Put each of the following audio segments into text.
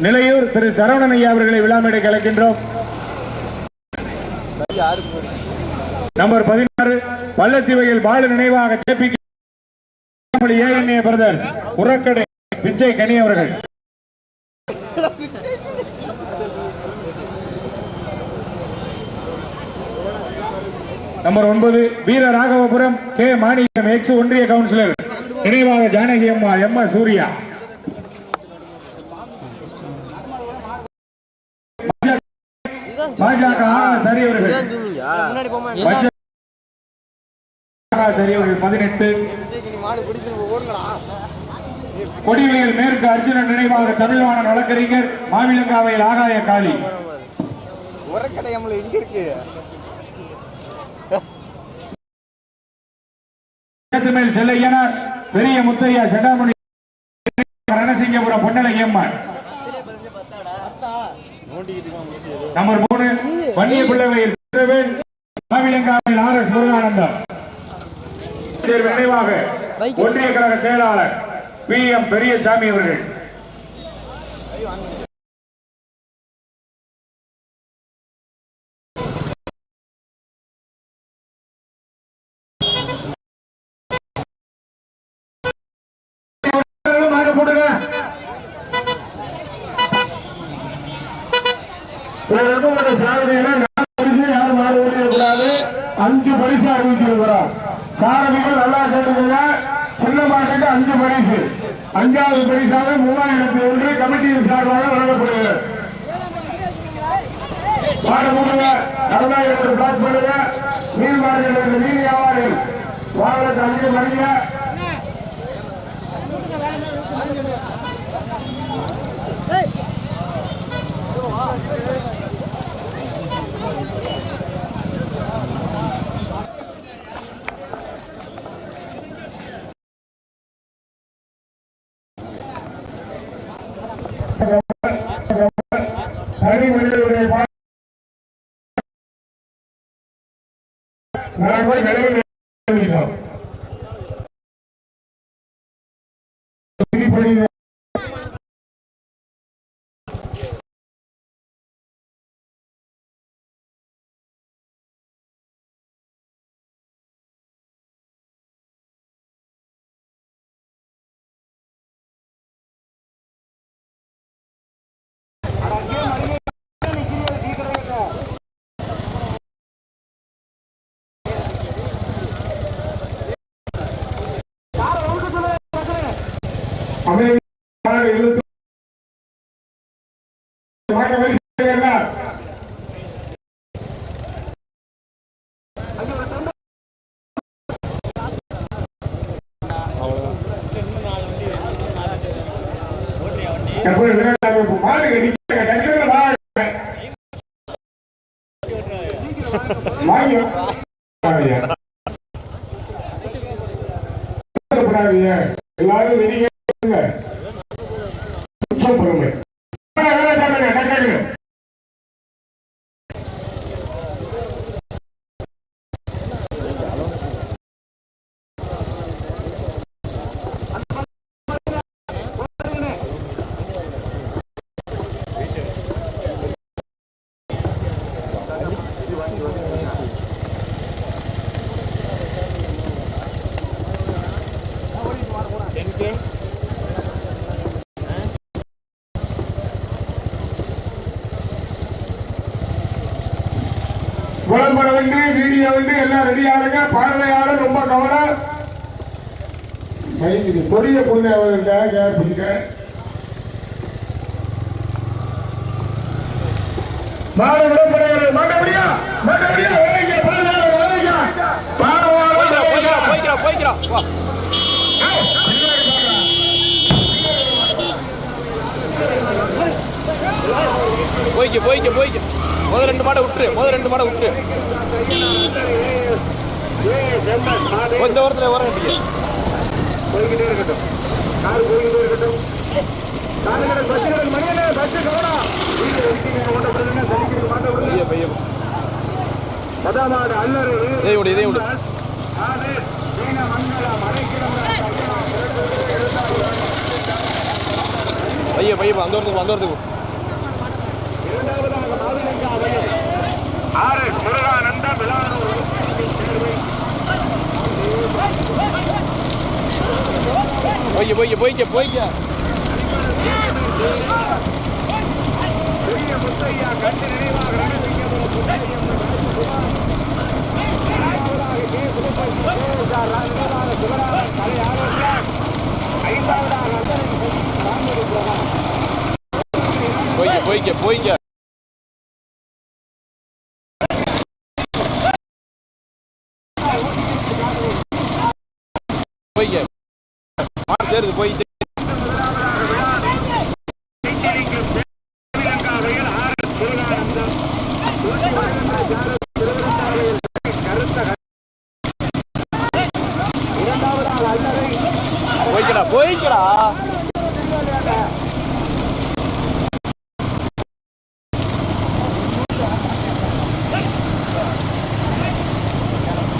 நிலையூர் திரு சரவணன் ஐயா அவர்களை விழாமேடை கலைக்கின்றோம். நம்பர் பதினாறு பள்ளத்தீவையில் பால நினைவாக பிரதர்ஸ் உரக்கடை பிச்சை கனி அவர்கள். நம்பர் ஒன்பது வீர ராகவபுரம் கே. மாணிக்கம் எக்ஸ் ஒன்றிய கவுன்சிலர். நினைவாக ஜானகி அம்மா எம். சூர்யா. பாஜக சரி அவர்கள். சரி அவர்கள் பதினெட்டு. கொடிவேல் மேற்கு அர்ஜுனன் நினைவாக தமிழ்வாணன் வழக்கறிஞர் மாவிலங்காவையில் ஆகாய காளி. உரக்கடை எங்க இருக்கு? மேல் செல்லையனார் பெரிய முத்தையா செடாமணி ரணசிங்கபுரம் பொன்னலை அம்மன் நம்பர் மூணு வன்னிய பிள்ளைவையில் சிறுவேல் மாவிலங்காவில் ஆர் எஸ் முருகானந்தம். நினைவாக ஒன்றிய கழக செயலாளர் பி எம் பெரியசாமி அவர்கள் மாடு போடுங்க ஒரு சாரதியில நாலு பரிசு யாரும் மாடு ஓட்டிடக்கூடாது அஞ்சு பரிசு அறிவிச்சிருக்கிறோம். சாரதிகள் நல்லா கேட்டுக்கோங்க. சின்ன மாட்டுக்கு அஞ்சு பரிசு. அஞ்சாவது பரிசாக மூவாயிரத்தி ஒன்று கமிட்டியின் சார்பாக வழங்கப்படுகிறது. மாடு போடுங்க. அறுபதாயிரத்து பிளாக் பண்ணுங்க மீன் மார்க்கெட் மீன் வியாபாரி. வாகனத்தை அஞ்சு மணிங்க தனி மனிதர்களுடைய நாங்கள் நிறைவேற்றினோம். அமைதியாக இருந்து மாட்ட வரிசையாக எப்படி விளையாட்டு மாடு நிக்க டக்குனு மாடு வாங்க வாங்க. கவலைப்படாதீங்க. எல்லாரும் வெளியே இருங்க. கொஞ்சம் பொறுமை. ஆ, வேலை சாப்பிடுங்க, டக்குனு. விளம்பரம் உண்டு வீடியோ உண்டு எல்லாம் ரெடி ஆகுங்க பார்வையாளர் ரொம்ப கவனம். கொடிய புண்ணு அவர்கிட்ட கேட்பீங்க மாடு விடப்படுகிறது. மாட்டபடியா மாட்டபடியா விளைங்க பார்வையாளர் விளைங்க பார்வையாளர். போய்க்கிறோம் போய்க்கிறோம் வா. போய்க்க போய்க்க போய்க்க. முதல் ரெண்டு மாடை விட்டுரு முதல் ரெண்டு மாடை விட்டுரு. கொஞ்ச ஓரத்தில் ஓரம் கட்டிக்க போய்கிட்டே இருக்கட்டும் கார் போய்கிட்டே இருக்கட்டும் காலையில பத்து மணியில பத்து கவனம் பைய பைய அல்லரு இதே விடு இதே விடு. பைய பைய அந்த அந்த ஆறு முருகானந்த விழானூர் போய்க்க போய்க்க போய்க்க போய்க்க. முத்தையா கண்டு நினைவாக போய்க்க போய்க்க போய்க்க. மாடு சேருது போய்க்கு போய்க்கடா போய்க்கடா.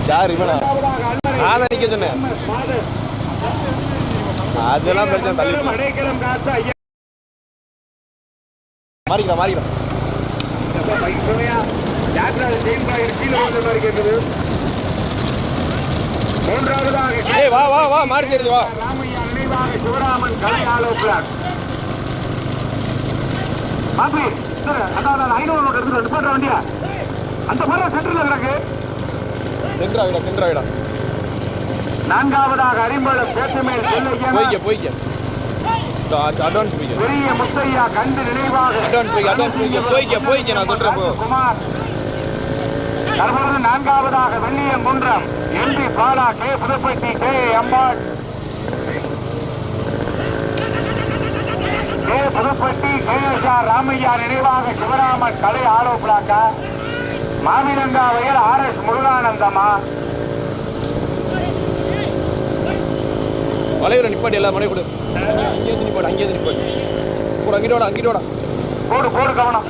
யார் இவனா? நான் நினைக்க சொன்னேன். அதெல்லாம் பிரச்சனை தள்ளி அடைக்கலம் காத்த ஐயா. மாதிரி கேட்டது மூன்றாவதாக வா வா வா மாறி தெரியுது வா. ராமையா நினைவாக சிவராமன் கலை ஆலோசனர் மாப்பி சார் அதான் ஐநூறு எடுத்துட்டு வண்டியா. அந்த மாதிரி சென்டர்ல கிடக்கு. சென்றா விடா சென்றா விடா நான்காவதாக அரிம்பளம் சேத்துமேல் செல்லையா போய்க்க போய்க்க. அட்வான்ஸ் போய்க்க. பெரிய முத்தையா கண்டு நினைவாக அட்வான்ஸ் போய்க்க அட்வான்ஸ் போய்க்க போய்க்க போய்க்க நான் சொல்றேன் போ. குமார் தற்பொழுது நான்காவதாக Velliyam Kundram. MP Bala K. Pudupatti K. Ambal. K. Pudupatti K. S. R. Ramaiah நினைவாக சிவராமன் கலை ஆலோசனாக்கா மாவிலங்கா வயல் ஆர். எஸ். முருகானந்தமா? வளைவுல நிப்பாட்டி எல்லா மனைவி கொடு அங்கேயே நிப்பாடு அங்கேயே நிப்பாடு கூட அங்கிட்டு வாடா அங்கிட்டு வாடா போடு போடு கவனம்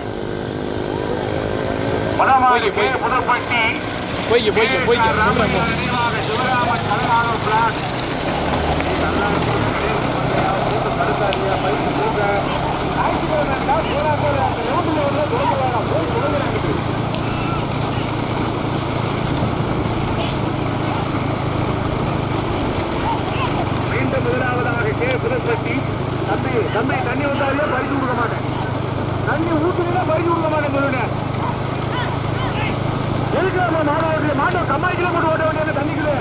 போய், கே போய். புதுப்பட்டி போய்க்க போய்க்க போய்க்க சொல்றேன் போ. நினைவாக சிவராமன் கலை ஆலோசனா மீண்டும் முதலாவதாக கே புதுப்பட்டி தம்பி தம்பி தண்ணி வந்தாலே பறிச்சு கொடுக்க மாட்டேன். தண்ணி ஊற்றுனா பறிச்சு கொடுக்க மாட்டேன் சொல்லுங்க. எதுக்கு நம்ம மாணவர்கள் மாட்டோம் கம்மாய்க்குள்ள போட்டு ஓட்ட வேண்டிய தண்ணிக்குள்ள.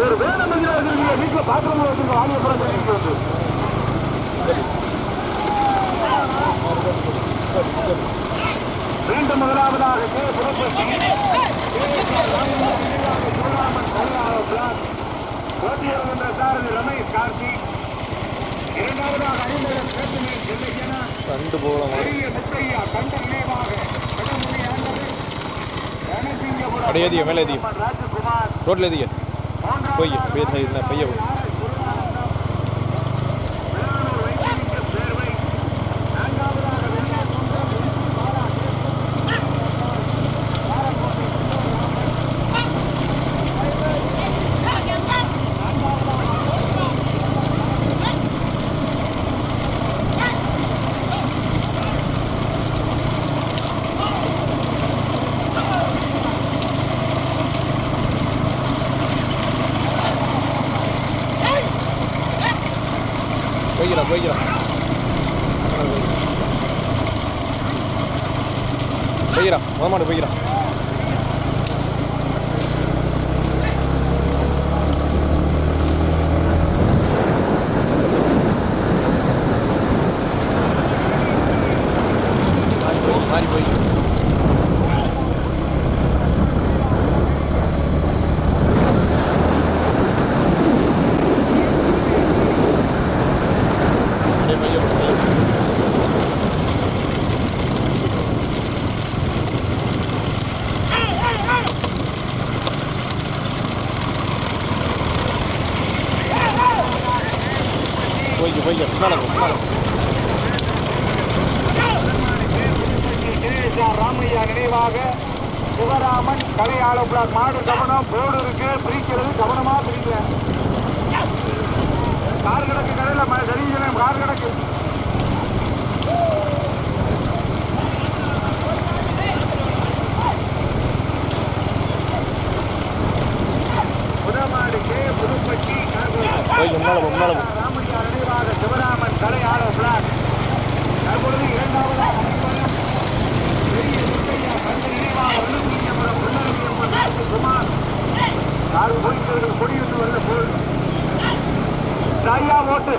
ஒரு வேலை மந்திரம் வச்சிருக்கீங்க வீட்டுல பாத்திரம்ல வச்சிருக்க வாங்க போற மீண்டும் முதலாவதாக கே புதுப்பட்டி வந்த சாரதி ரமேஷ் கார்த்தி இரண்டாவதாக ஐம்பது கண்டு போகலாம் பெரிய முத்தையா கண்ட நினைவாக கடமுடி ஆண்டவர் ரணசிங்கபுரம் அப்படியே மேலே அதிகம் ரோட்டில் அதிகம் போய் பைய போ. போய்க்கிறா போய்க்கிறா போய்க்கிறா மாமாடு போய்க்கிறா மாறி போய் மாறி போய் அப்படியே பைய போ, பைய போ. போய்க்க போய்க்க பின்னால போ, பின்னால போ. தினேஷா ராமையா நினைவாக சிவராமன் கலை ஆலோசனர் மாடு கவனம் போர்டு இருக்கு பிரிக்கிறது கவனமா பிரிக்கிறேன் கார் கிடக்கு கடையில் சரிங்களே கார் கிடக்கு புதமாடு கே புதுப்பட்டி கார்கோவில் போய்க்கு முன்னால போ முன்னால போ ராமையா நினைவாக சிவராமன் கலை ஆலோ பிளாக் தற்பொழுது இரண்டாவதாக பெரிய முத்தையா கந்த நினைவாக வள்ளுவீங்கபுரம் புன்னரவியம்மன் ராஜகுமார் யாரும் போய்த்தவர்கள் கொடியிட்டு வரல போல் தாயா ஓட்டு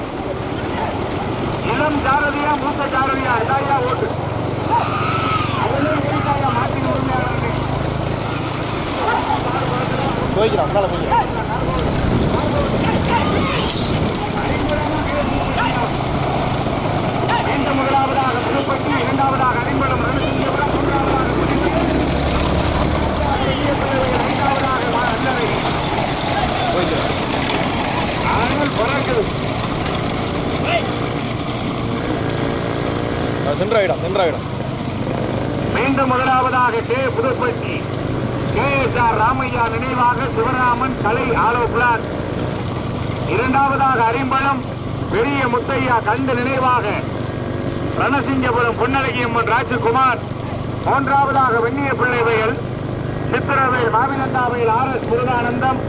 இளம் ஜாரதியா மூத்த ஜாரதியா தாயா ஓட்டு அவர்களே இருந்தாயா மாட்டின் உரிமையாளர்கள் போய்க்கிறான் முன்னால போய்க்கிறான் இந்த முதலாவதாக இரண்டாவதாக அடிமளம் ரணசிங்கபுரம் மூன்றாவதாக புதுப்பட்டி, ஐந்தாவதாக மா- ஆனால் பிறகுது சென்றாயிடும் சென்றாயிடும் மீண்டும் முதலாவதாக K Puduppatti K S R Ramaiya நினைவாக சிவராமன் கலை ஆலோ இரண்டாவதாக அரிம்பளம் பெரிய முத்தையா கண்டு நினைவாக ரணசிங்கபுரம் பொன்னழகியம்மன் ராஜகுமார். மூன்றாவதாக வெண்ணிய பிள்ளைவைகள் சித்திரவேல் மாவினந்தாவையில் ஆர் எஸ் முருகானந்தம்.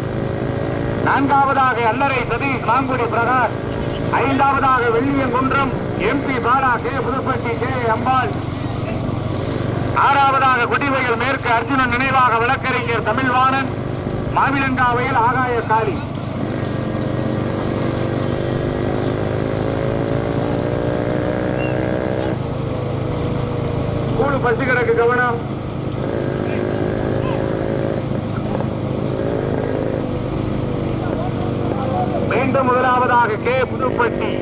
நான்காவதாக அல்லரை சதீஷ் மாங்குடி பிரகாஷ். ஐந்தாவதாக Velliyankundram MP Bala K Pudupatti K Ambal. ஆறாவதாக குடிவயல் மேற்கு அர்ஜுனன் நினைவாக வழக்கறிஞர் தமிழ்வாணன். மாவிலங்காவையில் ஆகாய காளி கூடு பசி கிடக்கு கவனம். மீண்டும் முதலாவதாக K. Puduppatti. K.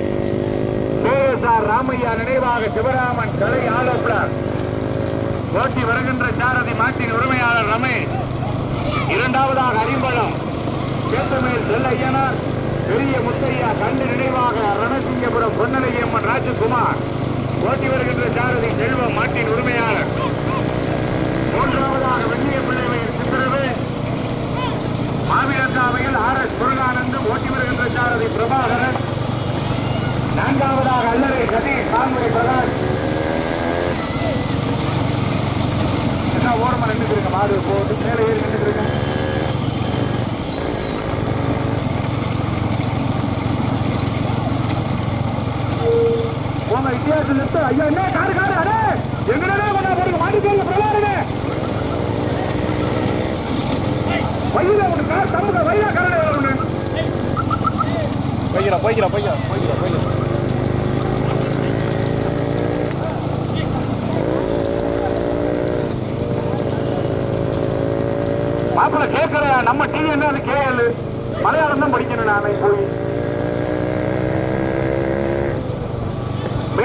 S. R. Ramaiya நினைவாக சிவராமன் கலை ஆலோசனர் போட்டி வருகின்ற சாரதி மாட்டின் உரிமையாளர் ரமேஷ். இரண்டாவதாக அரிம்பளம். சேத்தமேல் செல்லையனார். பெரிய முத்தையா கண்டு நினைவாக ரணசிங்கபுரம் பொன்னலையம்மன் ராஜகுமார். ஓட்டி வருகின்ற சாரதி செல்வம் மாட்டின் உரிமையாளர். மூன்றாவதாக வெண்ணிய பிள்ளைமையின் சித்திரவு மாவீரந்தாவையில் ஆர் எஸ் முருகானந்தம் ஓட்டி வருகின்ற சாரதி பிரபாகரன். நான்காவதாக அல்லறை சதீஷ் காங்குடி பிரகாஷ். என்ன ஓரமாக நின்றுட்டு இருக்க? மாடு போட்டு மேலே ஏறி நின்றுட்டு இருக்க? வித்தியாசம் நிறுத்த ஐயா என்ன? காரு காரு அடே! எங்கடே கொண்டா பாருங்க மாடி பேருங்க பிரலாருங்க வயில ஒரு கார் தம்புக வயிலா காரடே ஒண்ணு போய்க்கிறான் போய்க்கிறான் மாப்பிள்ள கேட்கிற நம்ம டிவி என்ன கேளு. மலையாளம் தான் படிக்கணும் நானே போய்.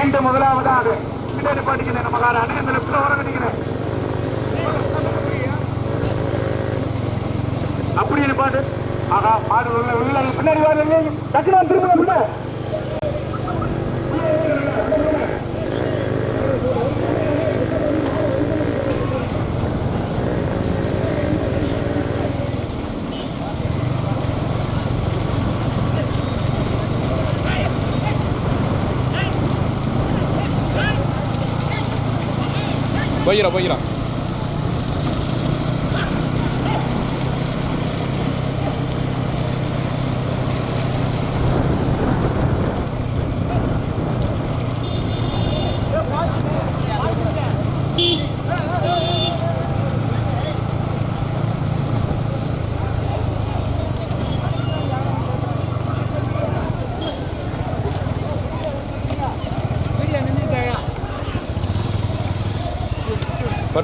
இரண்டு முதலாவதாக பின்னாடி பாட்டிக்கிறேன் நம்ம கார அண்ணன் லெப்ட்ல வர கட்டிக்கிறேன் அப்படின்னு பாட்டு ஆகா மாடு உள்ள பின்னாடி வர டக்குனு திரும்ப பின்ன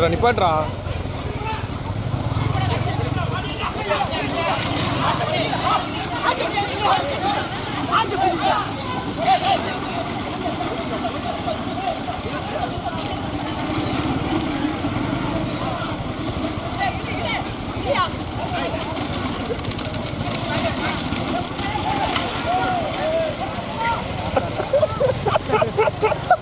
நிப்பாட்டுறா நிப்பாட்டுறா Ha ha ha!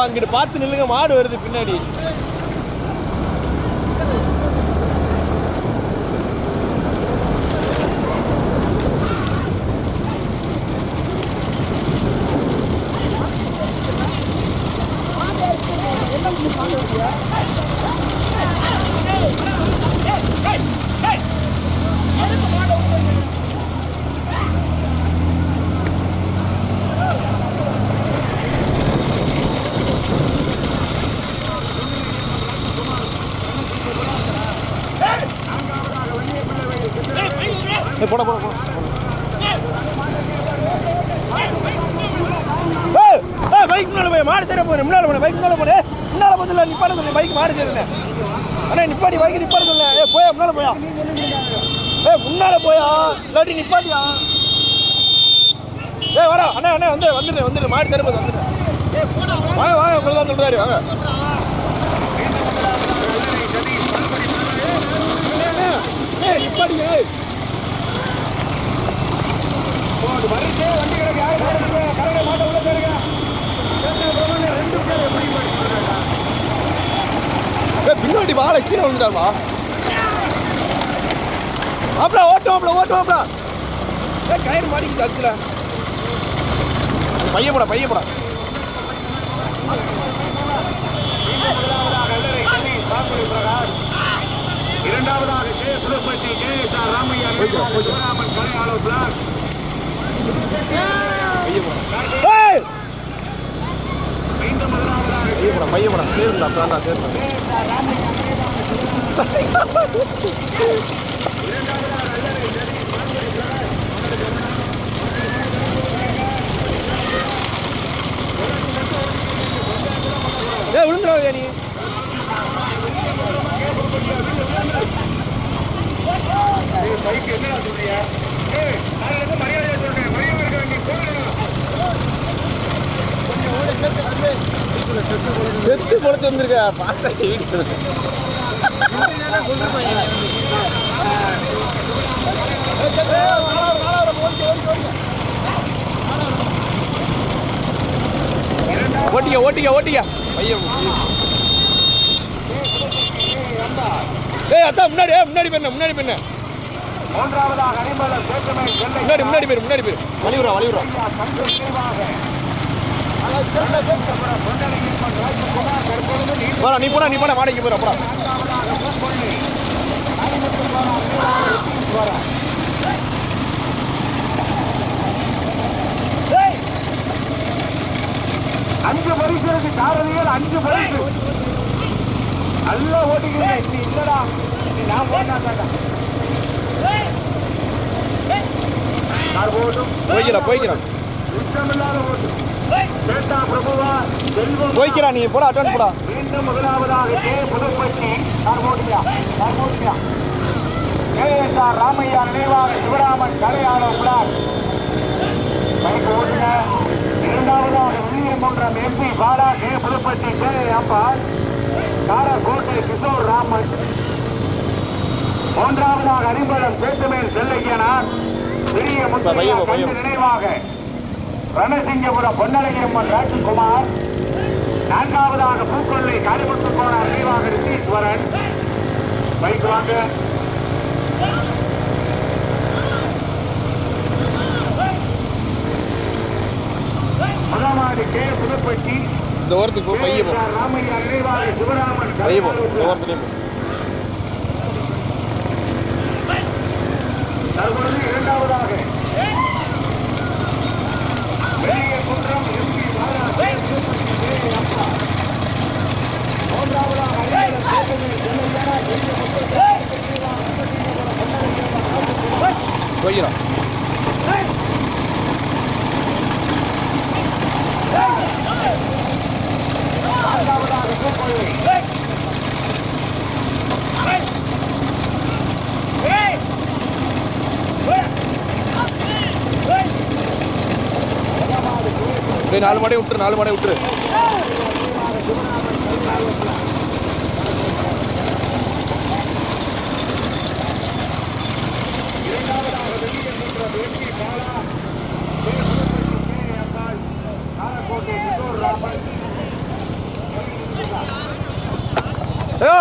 இங்கிட்டு பார்த்து நில்லுங்க மாடு வருது பின்னாடி ஏய், போடா போடா போடா ஏய், ஏய், பைக் முன்னால போய் மாடு சரி போறேன் முன்னால போனேன் பைக் முன்னால போனேன் முன்னால பதில் நிப்பாட சொன்னேன் பைக் மாடு சரிண்ணே அண்ணா நிப்பாட்டி பைக் நிப்பாட சொன்னேன் ஏ போயா? ஏ முன்னால போயா? இல்லாட்டி நிப்பாட்டியா? ஏ வாடா அண்ணா அண்ணா வந்து வந்துடு வந்துடு மாடி தரும்போது வந்துடு வாங்க வாங்க உங்களை தான் சொல்கிறாரு வாங்க. ஏய் நிப்பாட்டிங்க ஏய் ஏய், பின்னாடி வாழை கீழே விழுந்தாமா ஆப்ல ஓட்டு ஆப்ல ஓட்டு ஆப்ல ஏ கயிறு மாட்டிக்கிட்டு அச்சுல. பையன் போடா பையன் போடா. இரண்டாவதாக K. Sulappatti K. S. R. Ramaiya Sivaraman black. முதலாவதாக பையன் போடா பையன் போடா. சேர்ந்தா பிராண்டா சேர்ந்தா ஏய் விழுந்துடாதே நீ. பைக் என்ன சொல்றியா ஏய் நான் என்ன மரியாதையா சொல்றேன் மரியாதை இருக்க செத்து பொழுத்து வந்திருக்க பார்த்தா ஓட்டிக்க ஓட்டிக்க ஓட்டிக்க. ஏய் அத்தா முன்னாடி முன்னாடி பண்ண முன்னாடி பண்ண முன்னாடி முன்னாடி பேர் முன்னாடி பேர் நினைவாக போடா நீ போடா நீ போடா மாடிக்கு போடா போடா. அஞ்சு பரிசு இருக்கு சாரதிகள் அஞ்சு பரிசு. நல்லா ஓட்டிக்கிறீங்க நீ இல்லடா. நான் போட்டா கார் போட்டும் போய்க்கிறா போய்க்கிறா. இஷ்டமில்லாத ஓட்டு. சேட்டா பிரபுவா செல்வம். போய்க்கிறா நீ போடா அட்டன் போடா. மீண்டும் முதலாவதாக கே. புதுப்பட்டி. கார் போட்டியா கார் போட்டியா கேஎஸ்ஆர் ராமையா நினைவாக சிவராமன் கலையாளர் பிளாக் பைக் ஓட்டுங்க. இரண்டாவதாக உயிரிமன்றம் MP Bala K Pudupatti K Ambal Karakottai Kishore Raman. மூன்றாவதாக அரிம்பலம் சேத்துமேல் செல்லையனார் பெரிய கண்டு நினைவாக ரணசிங்கபுரம் பொன்னலையம்மன் ராஜ்குமார். நான்காவதாக பூக்கொள்ளை காலிமுத்து போனார் நினைவாக ரித்தீஸ்வரன். பைக் வாங்க. முதலாவது கே புதுப்பட்டி இந்த ஓரத்துக்கு போ பையன் போ ராமையா நினைவாக சிவராமன் பையன் போ இந்த கலையாளர் ஓரத்துலேயே போ தற்பொழுது இரண்டாவதாக வெளிய குன்றம் MP Bala K. Tirupati K. அப்பா. மூன்றாவதாக அரியலூர் சேதுபதி செல்லையா, பெரிய முத்தையா, போய்க்கிறா நான்காவதாக பூக்கொள்ளை. டேய் நாலு மாடே விட்டுரு நாலு மாடே விட்டுரு. ஏ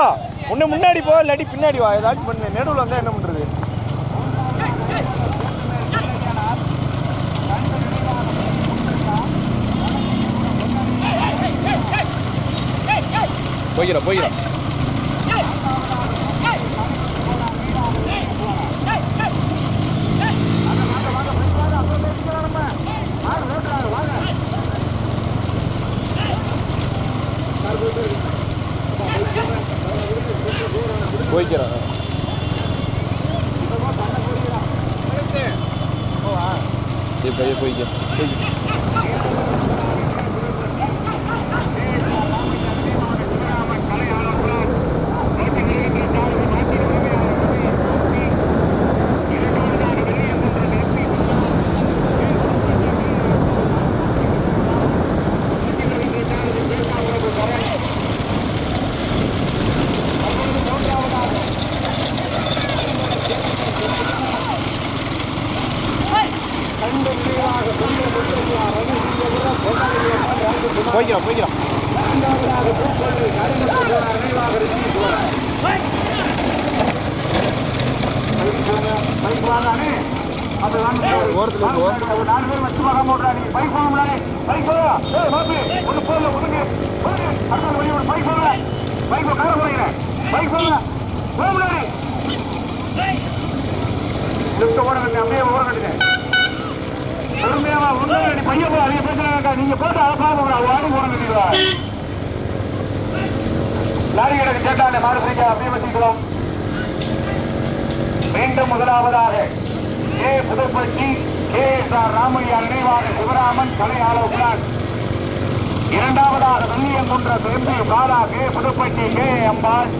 ஒன்று முன்னாடி போ இல்லாட்டி பின்னாடி வா. ஏதாச்சும் பண்ணு. நடுவில் வந்தால் என்ன பண்ணுறது போயிடும் போயிடும் இப்போ போய்க்க போய்க்க போய்க்கிறோம் போய்க்கிறோம் ஓரத்தில் போ நாலு பேர் வச்சு பார்க்காம ஓடுறாங்க பைக் போக முடியாது பைக் போக ஏய் மாப்பி ஒன்று போகல ஒதுங்க ஒதுங்க அடுத்த வழி ஒரு பைக் போக பைக் கார போகிறேன் பைக் போக போக முடியாது லிஃப்ட் ஓட வேண்டிய அப்படியே ஓட கட்டுங்க பொறுமையாவா ஒன்றும் நீ பையன் போய் அதிக பேசுறாங்க நீங்க போட்டு அழகாக போகிற வாடி ஓட கட்டிடுவா லாரி எனக்கு கேட்டாங்க மாறு செய்ய அப்படியே வச்சுக்கலாம் மீண்டும் முதலாவதாக A Pudupatti K S R Ramaiah நினைவாக சிவராமன் கலை ஆலோசனர் இரண்டாவதாக Velliyankundram MP Bala K Pudupatti K Ambal.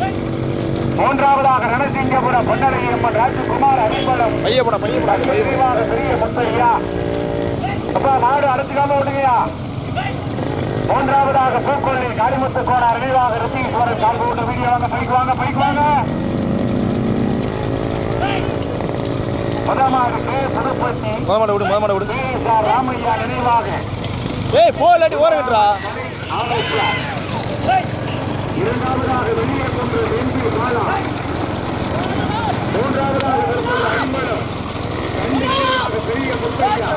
மூன்றாவதாக ரணசிங்கபுரம் பொன்னரையம்மன் ராஜகுமார் அறிவலம் பைய போட பைய போட பைய போட விரிவாக பெரிய முத்தையா. அப்பா நாடு அடைச்சுக்காம விடுங்கய்யா மூன்றாவதாக பூக்கொள்ளி காரிமுத்து கோனார் நினைவாக ரித்தீஸ்வரன் கால்பு வீடியோ வாங்க பைக் வாங்க பைக் வாங்க. முதலாக கே புதுப்பட்டி முத மாட விடு. முத மாட விடு ராமையா நினைவாக. ஏய் இரண்டாவதாக வெளியே கொண்டு பாலா. மூன்றாவதாக வருவது அன்பலம் கண்டிப்பாக பெரிய முத்தையா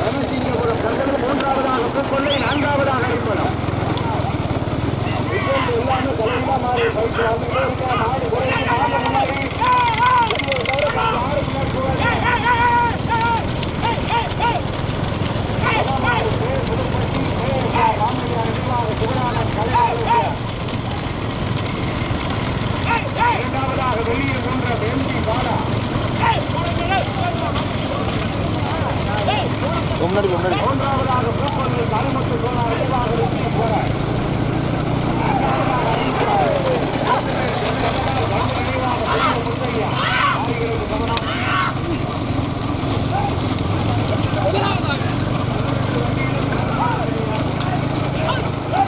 ரணசிங்கபுரம் கண்டது மூன்றாவதாக நான்காவதாக இப்போது எல்லாமே மாறி முன்னாடி இரண்டாவதாக வெளியே கொன்ற எம்பி பாலா முன்னாடி முன்னாடி மூன்றாவதாக பூக்கொள்ளை கருமத்து சோனா விரைவாக வெற்றி போற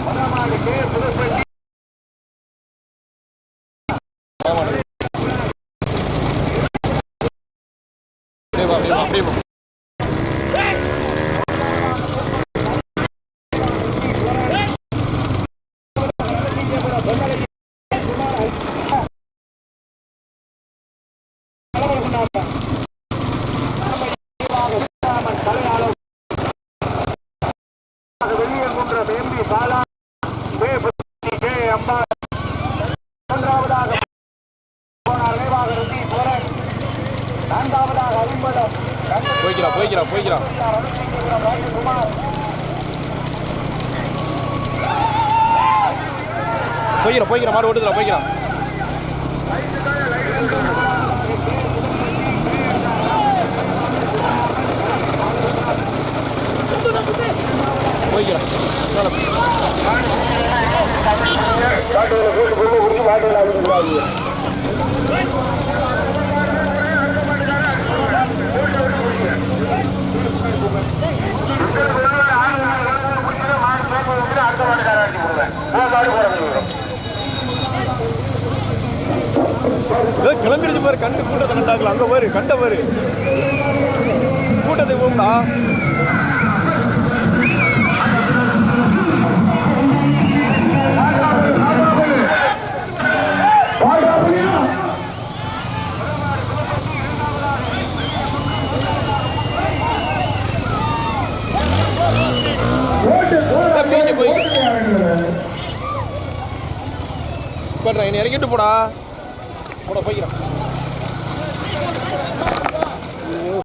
முதலாவது கே புதுப்பட்டி அப்படியே வா, அப்படியே வா, அப்படியே வா. வெளியே கொன்ற MP Bala K Pudupatti K Amba மூன்றாவதாக போனார் நினைவாக ருத்தி நான்காவதாக போய்க்கிறா போய்க்கிறா போய்க்கிறா. ராஜகுமார் போய்க்கிறா போய்க்கிறா மாடு போய்க்கிறா. போய்க்கிறா அடுத்த போடுவேன் மாடு போட முடியும் கிளம்பிடுச்சு பாரு கண்டு கூட்டத்தை கண்டாக்கல அங்க பாரு கண்ட பாரு.